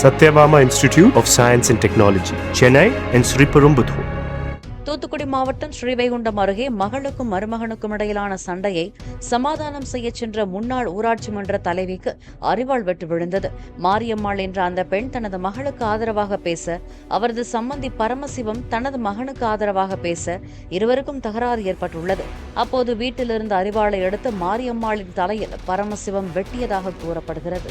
Sathyabama institute of science and technology Chennai and Thoothukudi மாவட்டம் ஸ்ரீவைகுண்டம் அருகே மகளுக்கும் மருமகனுக்கும் இடையிலான சண்டையை சமாதானம் செய்ய சென்ற முன்னாள் ஊராட்சி மன்ற தலைவிக்கு அரிவாள் வெட்டு விழுந்தது. மாரியம்மாள் என்ற அந்த பெண் தனது மகளுக்கு ஆதரவாக பேச அவரது சம்மந்தி பரமசிவம் தனது மகனுக்கு ஆதரவாக பேச இருவருக்கும் தகராறு ஏற்பட்டுள்ளது. அப்போது வீட்டிலிருந்து அறிவாளை எடுத்து மாரியம்மாளின் தலையில் பரமசிவம் வெட்டியதாக கூறப்படுகிறது.